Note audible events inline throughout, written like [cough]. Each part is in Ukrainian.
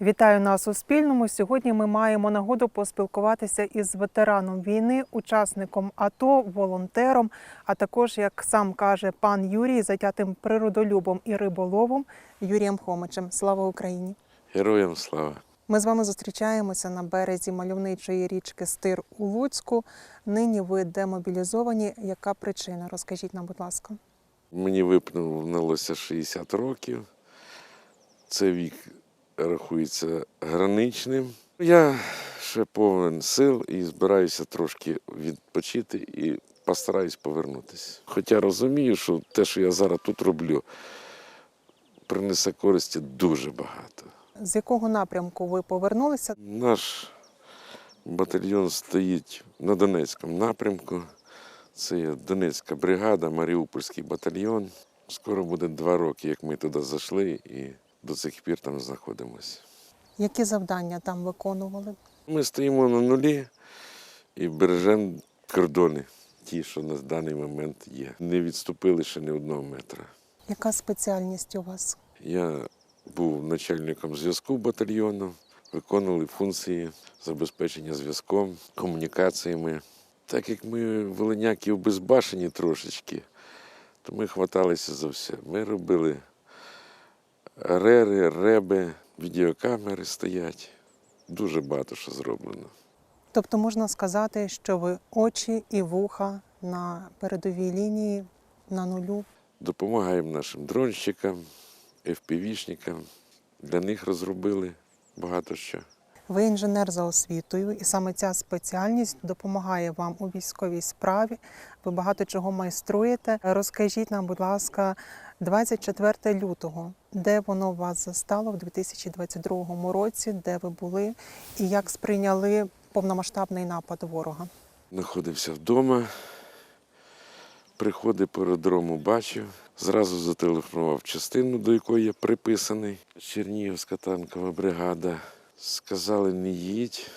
Вітаю нас у спільному. Сьогодні ми маємо нагоду поспілкуватися із ветераном війни, учасником АТО, волонтером, а також, як сам каже пан Юрій, затятим природолюбом і риболовом Юрієм Хомичем. Слава Україні! Героям слава! Ми з вами зустрічаємося на березі мальовничої річки Стир у Луцьку. Нині ви демобілізовані. Яка причина? Розкажіть нам, будь ласка. Мені виповнилося 60 років. Це вік рахується граничним. Я ще повен сил і збираюся трошки відпочити і постараюсь повернутися. Хоча розумію, що те, що я зараз тут роблю, принесе користі дуже багато. З якого напрямку ви повернулися? Наш батальйон стоїть на Донецькому напрямку. Це є Донецька бригада, Маріупольський батальйон. Скоро буде два роки, як ми туди зайшли, і до цих пір там знаходимося. Які завдання там виконували? Ми стоїмо на нулі і бережемо кордони, ті, що на даний момент є. Не відступили ще ні одного метра. Яка спеціальність у вас? Я був начальником зв'язку батальйону, виконували функції забезпечення зв'язком, комунікаціями. Так як ми волиняків безбашені трошечки, то ми хваталися за все. Ми робили рери, реби, відеокамери стоять. Дуже багато що зроблено. Тобто можна сказати, що ви очі і вуха на передовій лінії на нулю. Допомагаємо нашим дронщикам, FPV-шникам. Для них розробили багато що. Ви інженер за освітою, і саме ця спеціальність допомагає вам у військовій справі. Ви багато чого майструєте. Розкажіть нам, будь ласка, 24 лютого, де воно вас застало в 2022 році, де ви були, і як сприйняли повномасштабний напад ворога? Знаходився вдома, приходи по аеродрому бачив, зразу зателефонував частину, до якої я приписаний. Чернігівська танкова бригада. Сказали, не їдь,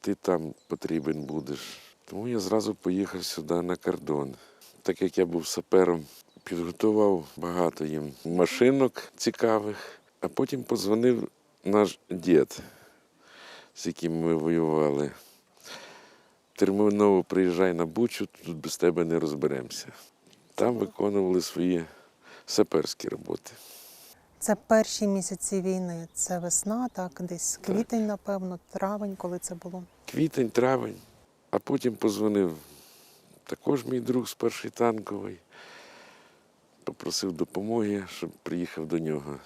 ти там потрібен будеш. Тому я зразу поїхав сюди на кордон. Так як я був сапером, підготував багато їм машинок цікавих, а потім подзвонив наш дід, з яким ми воювали. Терміново приїжджай на Бучу, тут без тебе не розберемося. Там виконували свої саперські роботи. Це перші місяці війни. Це весна, так, десь квітень, напевно, травень, коли це було. Квітень, травень, а потім позвонив також мій друг з першої танкової, попросив допомоги, щоб приїхав до нього.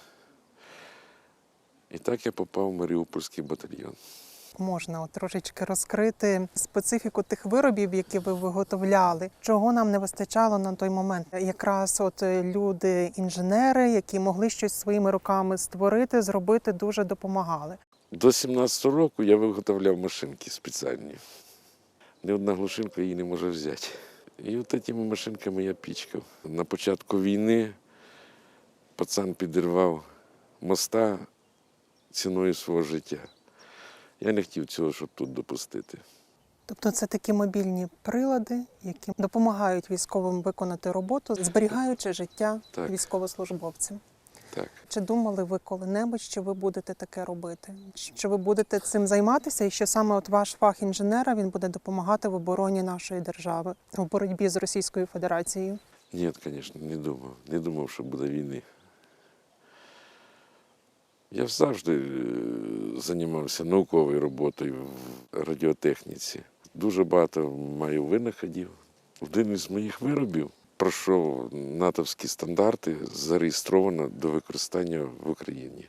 І так я попав в Маріупольський батальйон. Можна от трошечки розкрити специфіку тих виробів, які ви виготовляли. Чого нам не вистачало на той момент? Якраз от е, люди, інженери, які могли щось своїми руками створити, зробити, дуже допомагали. До 17-го року я виготовляв машинки спеціальні. Ні одна глушинка її не може взяти. І от цими машинками я пічкав. На початку війни пацан підірвав моста ціною свого життя. Я не хотів цього, щоб тут допустити. Тобто, це такі мобільні прилади, які допомагають військовим виконати роботу, зберігаючи життя Так. військовослужбовцям. Так. Чи думали ви коли-небудь, що ви будете таке робити? Що ви будете цим займатися, і що саме от ваш фах інженера він буде допомагати в обороні нашої держави в боротьбі з Російською Федерацією? Ні, звісно, не думав. Не думав, що буде війни. Я завжди е, займався науковою роботою в радіотехніці. Дуже багато маю винаходів. Один із моїх виробів пройшов натовські стандарти, зареєстровано до використання в Україні.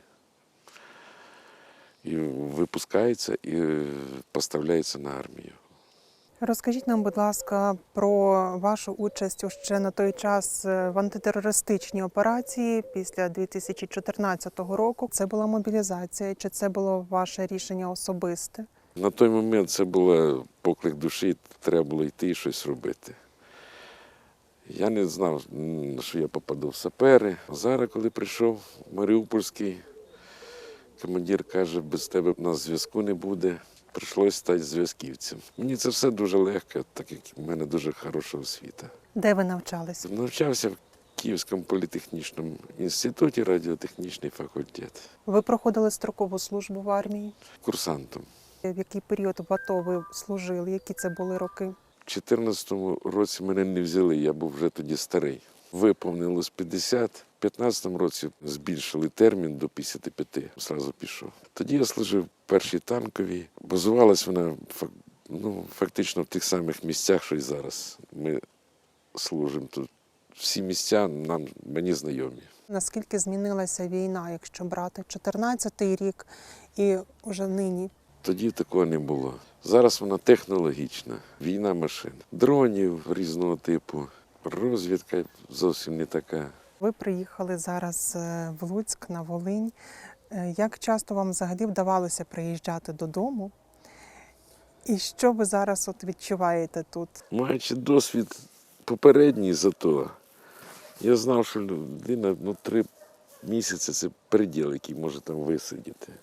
І випускається і е, поставляється на армію. Розкажіть нам, будь ласка, про вашу участь ще на той час е, в антитерористичній операції після 2014 року. Це була мобілізація, чи це було ваше рішення особисте? На той момент це був поклик душі, треба було йти і щось робити. Я не знав, що я попаду в сапери. Зараз, коли прийшов Маріупольський, командир каже, без тебе в нас зв'язку не буде. Прийшлося стати зв'язківцем. Мені це все дуже легко, так як в мене дуже хороша освіта. Де ви навчались? Навчався в Київському політехнічному інституті радіотехнічний факультет. Ви проходили строкову службу в армії? Курсантом. В який період в АТО ви служили? Які це були роки? У 2014 році мене не взяли, я був вже тоді старий. Виповнилось 50. У 2015 році збільшили термін до 55. Зразу пішов. Тоді я служив першій танковій. Базувалась вона ну, фактично в тих самих місцях, що й зараз. Ми служимо тут. Всі місця нам мені знайомі. Наскільки змінилася війна, якщо брати 14-й рік і вже нині? Тоді такого не було. Зараз вона технологічна, війна машин, дронів різного типу, розвідка зовсім не така. Ви приїхали зараз е, в Луцьк на Волинь. Е, Як часто вам взагалі вдавалося приїжджати додому? І що ви зараз от відчуваєте тут? Маючи досвід попередній зато, я знав, що людина ну, три місяці це приділ, який може там висидіти.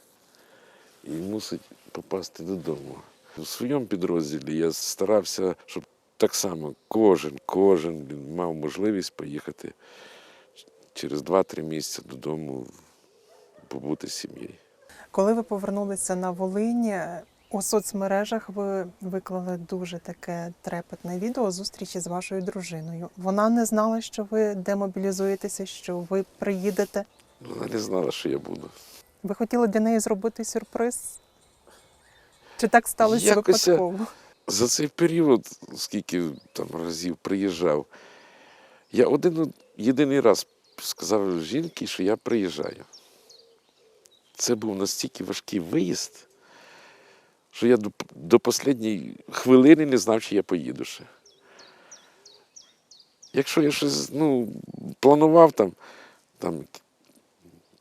І мусить попасти додому. У своєму підрозділі я старався, щоб так само кожен, кожен він мав можливість поїхати через 2-3 місяці додому побути з сім'єю. Коли ви повернулися на Волинь, е, у соцмережах ви виклали дуже таке трепетне відео зустрічі з вашою дружиною. Вона не знала, що ви демобілізуєтеся, що ви приїдете. Вона не знала, що я буду. Ви хотіли для неї зробити сюрприз? Чи так сталося Якось випадково? За цей період, скільки там разів приїжджав, я один єдиний раз сказав жінці, що я приїжджаю. Це був настільки важкий виїзд, що я до, до останньої хвилини не знав, чи я поїду ще. Якщо я щось ну, планував там, там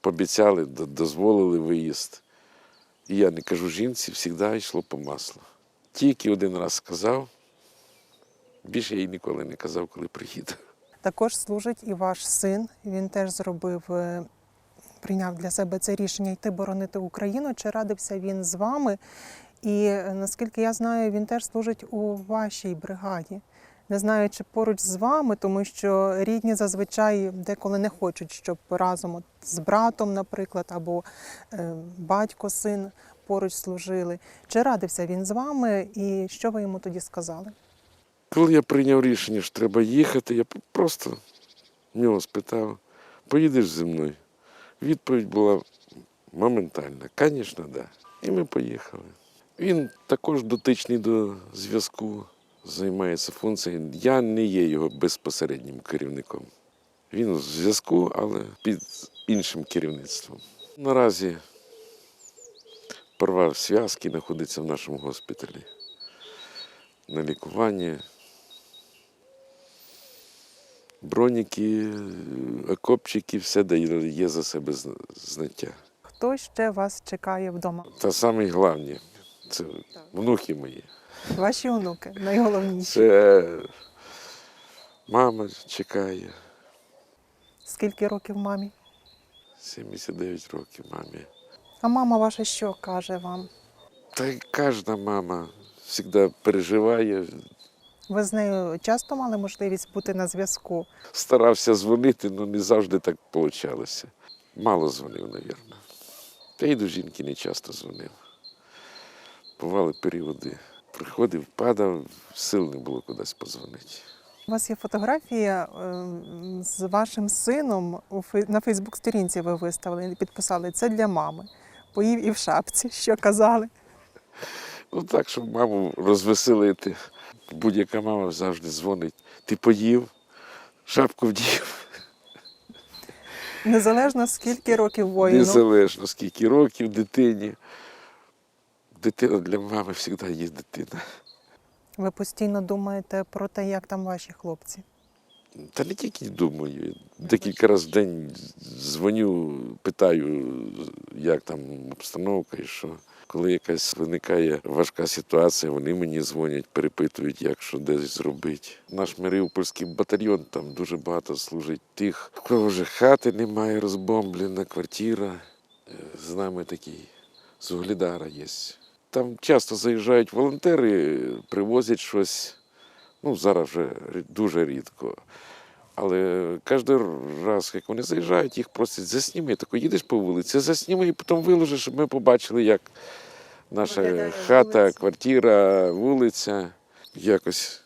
пообіцяли, дозволили виїзд. І я не кажу жінці, завжди йшло по маслу. Тільки один раз сказав, більше я їй ніколи не казав, коли приїду. Також служить і ваш син. Він теж зробив, е, прийняв для себе це рішення йти боронити Україну. Чи радився він з вами? І е, наскільки я знаю, він теж служить у вашій бригаді. Не знаю, чи поруч з вами, тому що рідні зазвичай деколи не хочуть, щоб разом от з братом, наприклад, або е, батько, син поруч служили. Чи радився він з вами, і що ви йому тоді сказали? Коли я прийняв рішення, що треба їхати, я просто нього спитав, поїдеш зі мною? Відповідь була моментальна. Звісно, так. Да. І ми поїхали. Він також дотичний до зв'язку, займається функцією. Я не є його безпосереднім керівником. Він в зв'язку, але під іншим керівництвом. Наразі порвав зв'язки, знаходиться в нашому госпіталі на лікуванні. Броніки, окопчики, все дає за себе зна- знаття. Хто ще вас чекає вдома? Та саме головне це внуки мої. Ваші онуки найголовніші. Це мама чекає. Скільки років мамі? 79 років мамі. А мама ваша що каже вам? Та й кожна мама завжди переживає. Ви з нею часто мали можливість бути на зв'язку? Старався дзвонити, але не завжди так вийшло. Мало дзвонив, мабуть. Та й до жінки не часто дзвонив. Бували періоди. Приходив, падав, сил не було кудись подзвонити. У вас є фотографія ем, з вашим сином на Фейсбук-сторінці ви виставили, і підписали це для мами. Поїв і в шапці, що казали. Ну так, щоб маму розвеселити. Будь-яка мама завжди дзвонить. Ти поїв, шапку вдів. Незалежно скільки років воїну. Незалежно скільки років дитині. Дитина для мами завжди є дитина. Ви постійно думаєте про те, як там ваші хлопці. Та не тільки думаю. Декілька разів в день дзвоню, питаю, як там обстановка і що. Коли якась виникає важка ситуація, вони мені дзвонять, перепитують, як що десь зробити. Наш Маріупольський батальйон там дуже багато служить тих, у кого вже хати немає, розбомблена квартира. Е, З нами такий з Углідара є. Там часто заїжджають волонтери, привозять щось. Ну, зараз вже дуже рідко. Але кожен раз, як вони заїжджають, їх просять засніми. Тако їдеш по вулиці, засніми і потім виложиш, щоб ми побачили, як наша Виглядає хата, вулиця. квартира, вулиця. Якось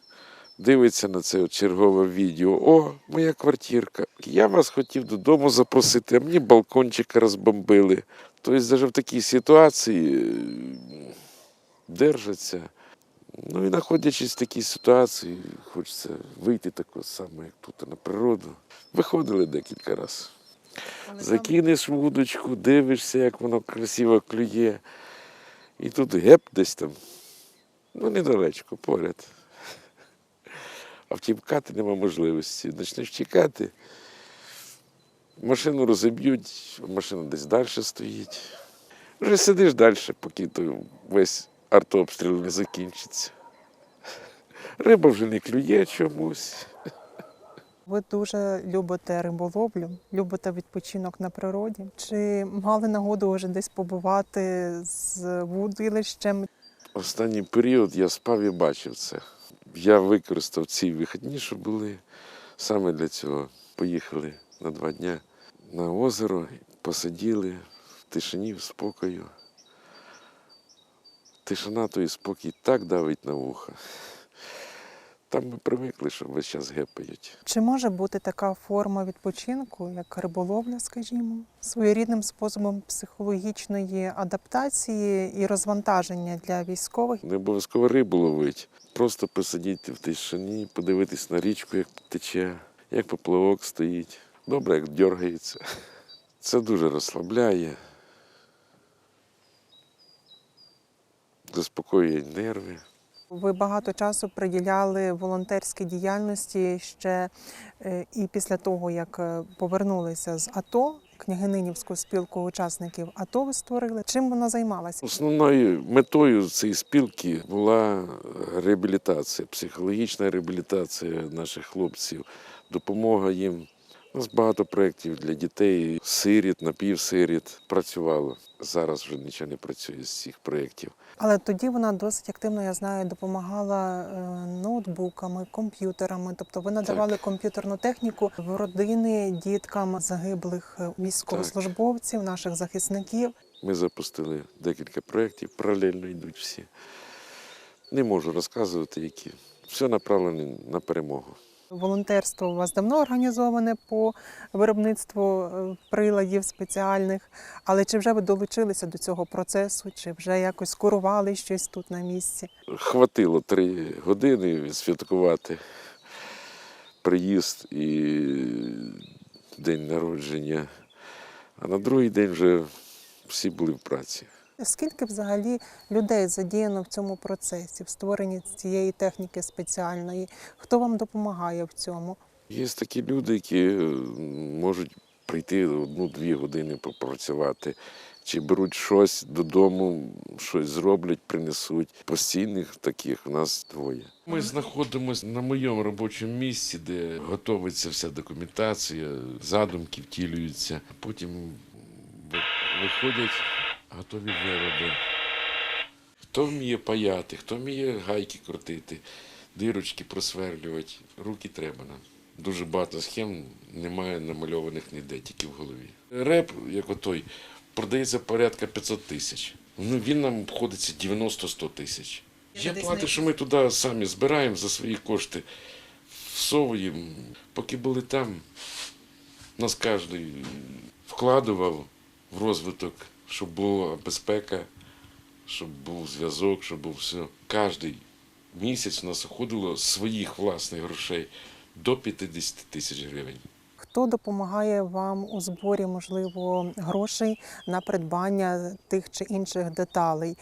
дивиться на це чергове відео. О, моя квартирка. Я вас хотів додому запросити, а мені балкончика розбомбили. Тобто, навіть в такій ситуації держаться. Ну і знаходячись в такій ситуації, хочеться вийти тако саме, як тут на природу. Виходили декілька разів. Закинеш вудочку, дивишся, як воно красиво клює. І тут геп десь там. Ну, недалечко, поряд. А втікати нема можливості. Почнеш втікати, машину розіб'ють, машина десь далі стоїть. Вже сидиш далі, поки той весь артобстріл не закінчиться. Риба вже не клює чомусь. Ви дуже любите риболовлю, любите відпочинок на природі. Чи мали нагоду вже десь побувати з вудилищем? Останній період я спав і бачив це. Я використав ці вихідні, що були саме для цього. Поїхали на два дня на озеро, посиділи в тишині, в спокою. Тишина то і спокій так давить на вуха. Там ми привикли, що весь час гепають. Чи може бути така форма відпочинку, як риболовля, скажімо, своєрідним способом психологічної адаптації і розвантаження для військових? Не обов'язково рибу ловити. Просто посидіти в тишині, подивитись на річку, як тече, як поплавок стоїть. Добре, як дергається. Це дуже розслабляє. Заспокоює нерви. Ви багато часу приділяли волонтерській діяльності ще е, і після того, як е, повернулися з АТО, княгининівську спілку учасників АТО ви створили. Чим вона займалася? Основною метою цієї спілки була реабілітація, психологічна реабілітація наших хлопців, допомога їм. У нас багато проєктів для дітей, сиріт, напівсиріт працювало. Зараз вже нічого не працює з цих проєктів. Але тоді вона досить активно, я знаю, допомагала е, ноутбуками, комп'ютерами. Тобто ви надавали комп'ютерну техніку в родини діткам загиблих е, військовослужбовців, наших захисників. Ми запустили декілька проєктів, паралельно йдуть всі. Не можу розказувати, які. Все направлено на перемогу. Волонтерство у вас давно організоване по виробництву е, приладів спеціальних. Але чи вже ви долучилися до цього процесу, чи вже якось курували щось тут на місці? Хватило три години відсвяткувати приїзд і день народження. А на другий день вже всі були в праці. Скільки взагалі людей задіяно в цьому процесі, в створенні цієї техніки спеціальної? Хто вам допомагає в цьому? Є такі люди, які е, можуть прийти одну-дві години попрацювати, чи беруть щось додому, щось зроблять, принесуть. Постійних таких у нас двоє. Ми знаходимося на моєму робочому місці, де готується вся документація, задумки втілюються. Потім виходять готові вироби. Хто вміє паяти, хто вміє гайки крутити, дирочки просверлювати, руки треба нам. Дуже багато схем немає намальованих ніде, тільки в голові. Реп, як отой, продається порядка 500 тисяч. Ну він нам обходиться 90-100 тисяч. Я платив, що ми туди самі збираємо за свої кошти, всовуємо. Поки були там, нас кожен вкладував в розвиток, щоб була безпека, щоб був зв'язок, щоб був все. Кожний місяць у нас уходило своїх власних грошей до 50 тисяч гривень. Хто допомагає вам у зборі, можливо, грошей на придбання тих чи інших деталей?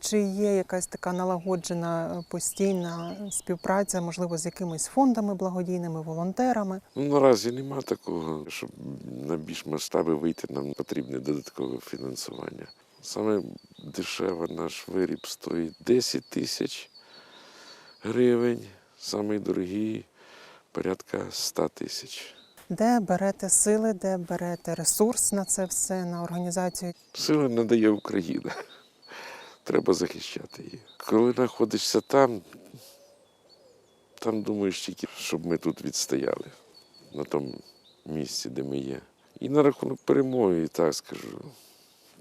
Чи є якась така налагоджена постійна співпраця, можливо, з якимись фондами благодійними, волонтерами? Ну, наразі нема такого, щоб на більш масштаби вийти, нам потрібне додаткове фінансування. Саме дешево наш виріб стоїть 10 тисяч гривень, самий дорогий порядка 100 тисяч. Де берете сили, де берете ресурс на це все, на організацію? Сили надає Україна. [laughs] Треба захищати її. Коли знаходишся там, там думаєш тільки, щоб ми тут відстояли. на тому місці, де ми є. І на рахунок перемоги, і так скажу,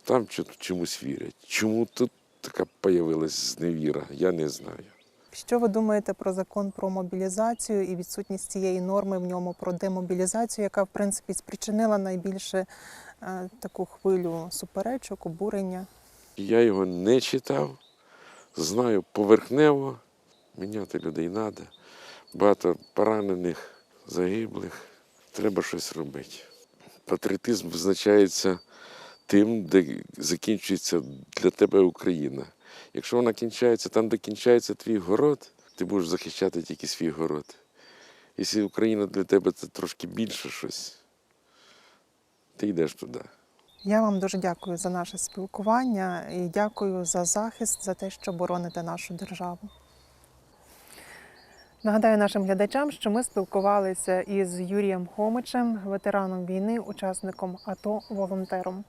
там чомусь вірять. Чому тут така появилась зневіра, я не знаю. Що ви думаєте про закон про мобілізацію і відсутність цієї норми в ньому про демобілізацію, яка в принципі спричинила найбільше е, таку хвилю суперечок, обурення? Я його не читав, знаю поверхнево, міняти людей треба. Багато поранених, загиблих. Треба щось робити. Патріотизм визначається тим, де закінчується для тебе Україна. Якщо вона кінчається там, де кінчається твій город, ти будеш захищати тільки свій город. Якщо Україна для тебе це трошки більше щось, ти йдеш туди. Я вам дуже дякую за наше спілкування і дякую за захист, за те, що бороните нашу державу. Нагадаю нашим глядачам, що ми спілкувалися із Юрієм Хомичем, ветераном війни, учасником АТО, волонтером.